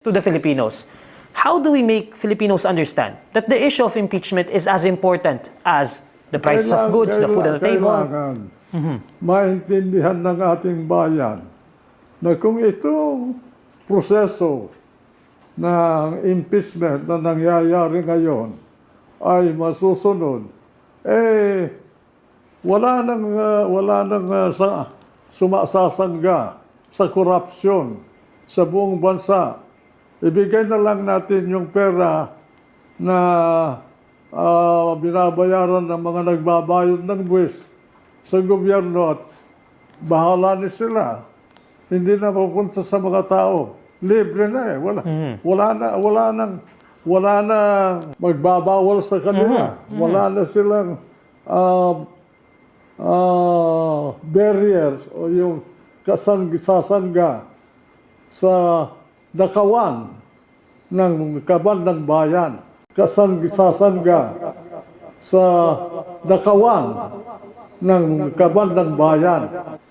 to the Filipinos. How do we make Filipinos understand that the issue of impeachment is as important as the prices of Kailangan- goods, the food on the table? Kailangan maintindihan ng ating bayan na kung itong proseso ng impeachment na nangyayari ngayon ay masusunod, eh, wala nang, ah, wala nang ah, sa, sumasasangga sa korupsyon sa buong bansa. Ibigay na lang natin yung pera na ah, binabayaran ng mga nagbabayad ng buwis sa gobyerno at bahala ni sila. Hindi na pupunta sa mga tao. Libre na eh. Wala, wala na, wala nang, wala na magbabawal sa kanila. Wala na silang ah, ah, barriers o yung kasang, sasangga sa nakawan ng kaban ng bayan. Kasang, sasangga sa nakawan ng kaban ng bayan.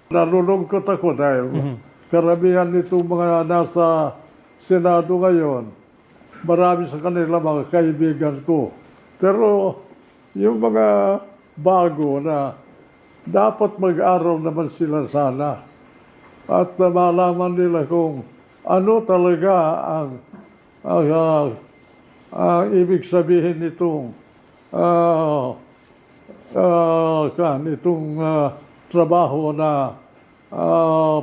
Nalulungkot ako dahil karamihan nitong mga nasa Senado ngayon, marami sa kanila mga kaibigan ko. Pero yung mga bago na dapat mag-aral naman sila sana at malaman nila kung ano talaga ang ang, ah, ang ibig sabihin nitong ah, ah, kan, itong ah, trabaho na ah,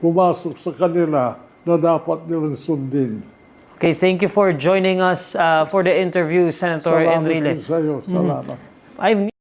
pumasok sa kanila na dapat nilang sundin. Okay, thank you for joining us uh, for the interview, Senator Salamat Enrile. din sa iyo. Salamat. I'm